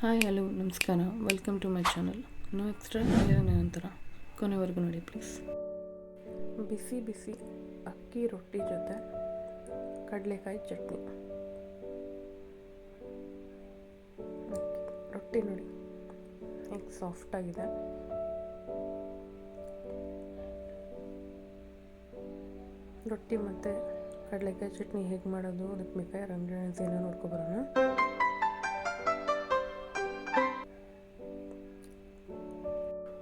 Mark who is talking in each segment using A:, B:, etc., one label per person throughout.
A: Hi, hello, ನಮಸ್ಕಾರ. Welcome to my channel no extra ನಂತರ ಕೊನೆವರೆಗೂ ನೋಡಿ ಪ್ಲೀಸ್ ಬಿಸಿ ಬಿಸಿ ಅಕ್ಕಿ ರೊಟ್ಟಿ ಜೊತೆ ಕಡಲೆಕಾಯಿ ಚಟ್ನಿ. ರೊಟ್ಟಿ ನೋಡಿ, ಹೇಗೆ ಸಾಫ್ಟಾಗಿದೆ ರೊಟ್ಟಿ ಮತ್ತು ಕಡಲೆಕಾಯಿ ಚಟ್ನಿ ಹೇಗೆ ಮಾಡೋದು, ಅದಕ್ಕೆ ಬೇಕಾದ್ರೆ ಇಂಗ್ರೀಡಿಯೆಂಟ್ಸ್ ಏನೋ ನೋಡ್ಕೊಬರೋಣ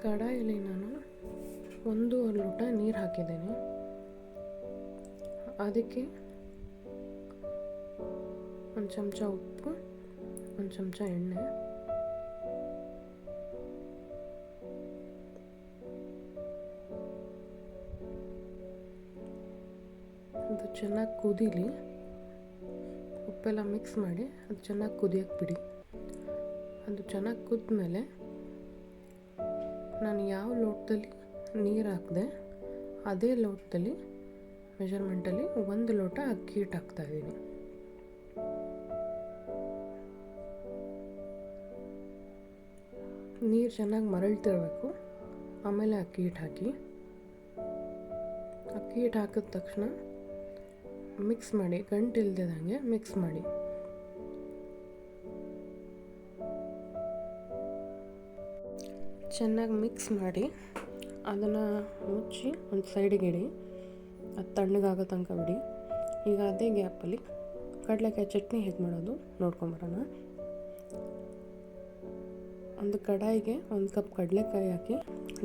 A: ಕಡಾಯಲ್ಲಿ ನಾನು ಒಂದು ಲೋಟ ನೀರು ಹಾಕಿದ್ದೇನೆ. ಅದಕ್ಕೆ ಒಂದು ಚಮಚ ಉಪ್ಪು, ಒಂದು ಚಮಚ ಎಣ್ಣೆ. ಅದು ಚೆನ್ನಾಗಿ ಕುದೀಲಿ. ಉಪ್ಪೆಲ್ಲ ಮಿಕ್ಸ್ ಮಾಡಿ ಅದು ಚೆನ್ನಾಗಿ ಕುದಿಯೋಕ್ಕೆ ಬಿಡಿ. ಅದು ಚೆನ್ನಾಗಿ ಕುದ್ಮೇಲೆ ನಾನು ಯಾವ ಲೋಟದಲ್ಲಿ ನೀರು ಹಾಕಿದೆ, ಅದೇ ಲೋಟದಲ್ಲಿ ಮೆಷರ್ಮೆಂಟಲ್ಲಿ ಒಂದು ಲೋಟ ಅಕ್ಕಿ ಹಿಟ್ಟು ಹಾಕ್ತಾಯಿದ್ದೀನಿ ನೀರು ಚೆನ್ನಾಗಿ ಮರಳ್ತಿರಬೇಕು, ಆಮೇಲೆ ಅಕ್ಕಿ ಹಿಟ್ಟು ಹಾಕಿ. ಅಕ್ಕಿ ಹಿಟ್ಟು ಹಾಕಿದ ತಕ್ಷಣ ಮಿಕ್ಸ್ ಮಾಡಿ ಗಂಟು ಇಲ್ದಿದಂಗೆ ಮಿಕ್ಸ್ ಮಾಡಿ. ಚೆನ್ನಾಗಿ ಮಿಕ್ಸ್ ಮಾಡಿ ಅದನ್ನು ಮುಚ್ಚಿ ಒಂದು ಸೈಡಿಗೆ ಇಡಿ. ಅದು ತಣ್ಣಗಾಗೋ ತನಕ ಬಿಡಿ. ಈಗ ಅದೇ ಗ್ಯಾಪಲ್ಲಿ ಕಡಲೆಕಾಯಿ ಚಟ್ನಿ ಹೇಗೆ ಮಾಡೋದು ನೋಡ್ಕೊಂಬರೋಣ ಒಂದು ಕಡಾಯಿಗೆ ಒಂದು ಕಪ್ ಕಡಲೆಕಾಯಿ ಹಾಕಿ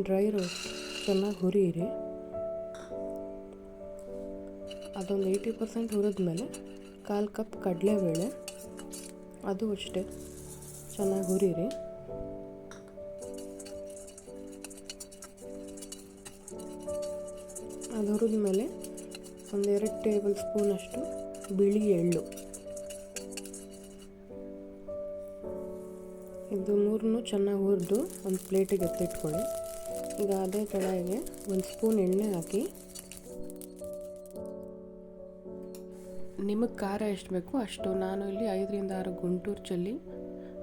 A: ಡ್ರೈ ರೋಸ್ಟ್ ಚೆನ್ನಾಗಿ ಹುರಿಯಿರಿ. ಅದೊಂದು ಏಯ್ಟಿ ಪರ್ಸೆಂಟ್ ಹುರಿದ್ಮೇಲೆ ಕಾಲು ಕಪ್ ಕಡಲೆಬೇಳೆ. ಅದು ಅಷ್ಟೇ. ಚೆನ್ನಾಗಿ ಹುರಿಯಿರಿ. ಅದು ಹುರಿದ ಮೇಲೆ ಒಂದು ಎರಡು ಟೇಬಲ್ ಸ್ಪೂನಷ್ಟು ಬಿಳಿ ಎಳ್ಳು. ಇದು ಮೂರನ್ನು ಚೆನ್ನಾಗಿ ಹುರಿದು ಒಂದು ಪ್ಲೇಟಿಗೆ ಎತ್ತಿಟ್ಕೊಳ್ಳಿ. ಈಗ ಅದೇ ಕಡಾಯಿಗೆ ಒಂದು ಸ್ಪೂನ್ ಎಣ್ಣೆ ಹಾಕಿ. ನಿಮಗೆ ಖಾರ ಎಷ್ಟು ಬೇಕು ಅಷ್ಟು ನಾನು ಇಲ್ಲಿ ಐದರಿಂದ ಆರು ಗುಂಟೂರು ಚಲ್ಲಿ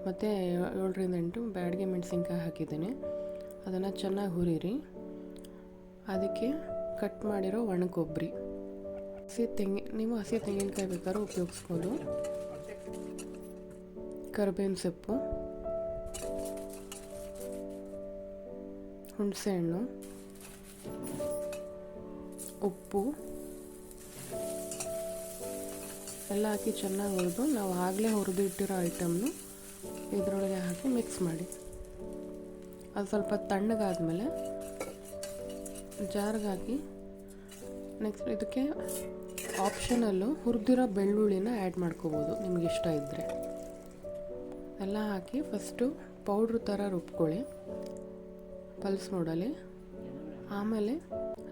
A: ಮತ್ತು ಏಳರಿಂದ ಎಂಟು ಬ್ಯಾಡಿಗೆ ಮೆಣಸಿನ್ಕಾಯಿ ಹಾಕಿದ್ದೀನಿ. ಅದನ್ನು ಚೆನ್ನಾಗಿ ಹುರಿರಿ. ಅದಕ್ಕೆ ಕಟ್ ಮಾಡಿರೋ ಒಣ ಕೊಬ್ಬರಿ ಹಸಿ ತೆಂಗಿ, ನೀವು ಹಸಿ ತೆಂಗಿನಕಾಯಿ ಬೇಕಾದ್ರೂ ಉಪಯೋಗಿಸ್ಬೋದು. ಕರಿಬೇವಿನ ಸೊಪ್ಪು. ಹುಣಸೆಹಣ್ಣು ಉಪ್ಪು. ಎಲ್ಲ ಹಾಕಿ ಚೆನ್ನಾಗಿ ಹುರಿದು, ನಾವು ಆಗಲೇ ಹುರಿದು ಇಟ್ಟಿರೋ ಐಟಮ್ನು ಇದರೊಳಗೆ ಹಾಕಿ ಮಿಕ್ಸ್ ಮಾಡಿ. ಅದು ಸ್ವಲ್ಪ ತಣ್ಣಗಾದ್ಮೇಲೆ ಜಾರ್ಗೆ ಹಾಕಿ ನೆಕ್ಸ್ಟ್ ಇದಕ್ಕೆ ಆಪ್ಷನಲ್ಲು ಹುರಿದಿರೋ ಬೆಳ್ಳುಳ್ಳಿನ ಆ್ಯಡ್ ಮಾಡ್ಕೋಬೋದು, ನಿಮ್ಗೆ ಇಷ್ಟ ಇದ್ದರೆ ಎಲ್ಲ ಹಾಕಿ ಫಸ್ಟು ಪೌಡ್ರ್ ಥರ ರುಬ್ಕೊಳ್ಳಿ. ಪಲ್ಸ್ ಮೋಡಲ್ಲಿ ಆಮೇಲೆ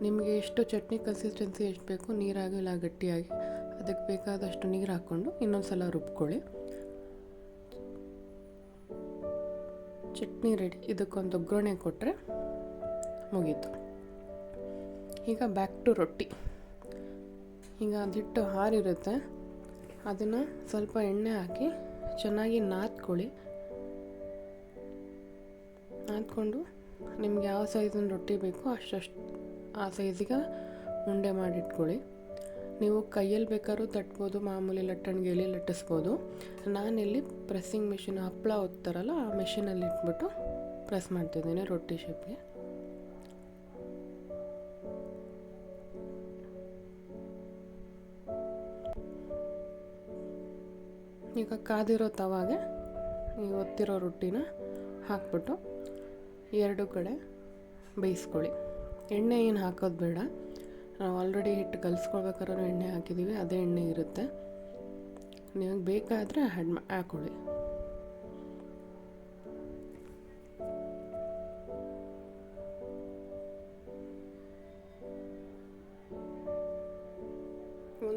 A: ನಿಮಗೆ ಎಷ್ಟು ಚಟ್ನಿ ಕನ್ಸಿಸ್ಟೆನ್ಸಿ ಎಷ್ಟು ಬೇಕು, ನೀರಾಗಿ ಇಲ್ಲ ಗಟ್ಟಿಯಾಗಿ, ಅದಕ್ಕೆ ಬೇಕಾದಷ್ಟು ನೀರು ಹಾಕ್ಕೊಂಡು ಇನ್ನೊಂದು ಸಲ ರುಬ್ಕೊಳ್ಳಿ. ಚಟ್ನಿ ರೆಡಿ ಇದಕ್ಕೊಂದು ಒಗ್ಗರಣೆ ಕೊಟ್ಟರೆ ಮುಗೀತು. ಈಗ ಬ್ಯಾಕ್ ಟು ರೊಟ್ಟಿ. ಈಗ ಅದಿಟ್ಟು ಹಾರಿರುತ್ತೆ. ಅದನ್ನು ಸ್ವಲ್ಪ ಎಣ್ಣೆ ಹಾಕಿ ಚೆನ್ನಾಗಿ ನಾದ್ಕೊಳ್ಳಿ. ನಾದ್ಕೊಂಡು ನಿಮ್ಗೆ ಯಾವ ಸೈಜಿನ ರೊಟ್ಟಿ ಬೇಕೋ ಅಷ್ಟಷ್ಟು ಆ ಸೈಜಿಗೆ ಉಂಡೆ ಮಾಡಿಟ್ಕೊಳ್ಳಿ. ನೀವು ಕೈಯಲ್ಲಿ ಬೇಕಾದ್ರೂ ತಟ್ಬೋದು, ಮಾಮೂಲಿ ಲಟ್ಟಣಿಗೆಯಲ್ಲಿ ಲಟ್ಟಿಸ್ಬೋದು. ನಾನಿಲ್ಲಿ ಪ್ರೆಸ್ಸಿಂಗ್ ಮಿಷಿನ್ ಹಪ್ಪಳ ಒತ್ತಾರಲ್ಲ ಆ ಮೆಷಿನಲ್ಲಿ ಇಟ್ಬಿಟ್ಟು ಪ್ರೆಸ್ ಮಾಡ್ತಿದ್ದೀನಿ ರೊಟ್ಟಿ ಶೇಪ್ಗೆ ಈಗ ಕಾದಿರೋ ತವಾಗೆ ಈ ಒತ್ತಿರೋ ರೊಟ್ಟಿನ ಹಾಕ್ಬಿಟ್ಟು ಎರಡು ಕಡೆ ಬೇಯಿಸ್ಕೊಳ್ಳಿ. ಎಣ್ಣೆ ಏನು ಹಾಕೋದು ಬೇಡ. ನಾವು ಆಲ್ರೆಡಿ ಹಿಟ್ಟು ಕಲಿಸ್ಕೊಳ್ಬೇಕಾದ್ರೂ ಎಣ್ಣೆ ಹಾಕಿದ್ದೀವಿ, ಅದೇ ಎಣ್ಣೆ ಇರುತ್ತೆ. ನಿಮಗೆ ಬೇಕಾದರೆ ಹ್ಯಾಡ್ ಹಾಕ್ಕೊಳ್ಳಿ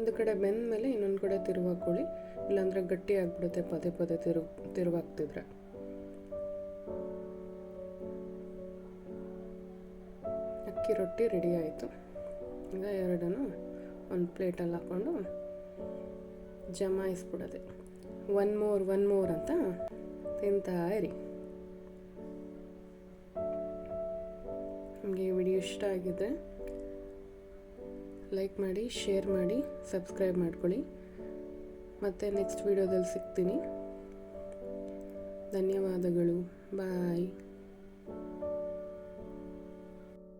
A: ಒಂದು ಕಡೆ ಬೆಂದ ಮೇಲೆ ಇನ್ನೊಂದು ಕಡೆ ತಿರುವಾಕೊಳ್ಳಿ ಇಲ್ಲಾಂದರೆ ಗಟ್ಟಿ ಆಗಿಬಿಡುತ್ತೆ ಪದೇ ಪದೇ ತಿರು, ತಿರುವಾಗ್ತಿದ್ರೆ. ಅಕ್ಕಿ ರೊಟ್ಟಿ ರೆಡಿ ಆಯಿತು. ಈಗ ಎರಡನ್ನು ಒಂದು ಪ್ಲೇಟಲ್ಲಿ ಹಾಕ್ಕೊಂಡು ಜಮಾಯಿಸ್ಬಿಡೋದೆ. ಒನ್ ಮೋರ್ ಒನ್ ಮೋರ್ ಅಂತ ತಿಂತಾ ಇರಿ. ನಿಮಗೆ ವಿಡಿಯೋ ಇಷ್ಟ ಆಗಿದ್ರೆ ಲೈಕ್ ಮಾಡಿ ಶೇರ್ ಮಾಡಿ ಸಬ್ಸ್ಕ್ರೈಬ್ ಮಾಡ್ಕೊಳ್ಳಿ. ಮತ್ತು ನೆಕ್ಸ್ಟ್ ವಿಡಿಯೋದಲ್ಲಿ ಸಿಗ್ತೀನಿ. ಧನ್ಯವಾದಗಳು. ಬಾಯ್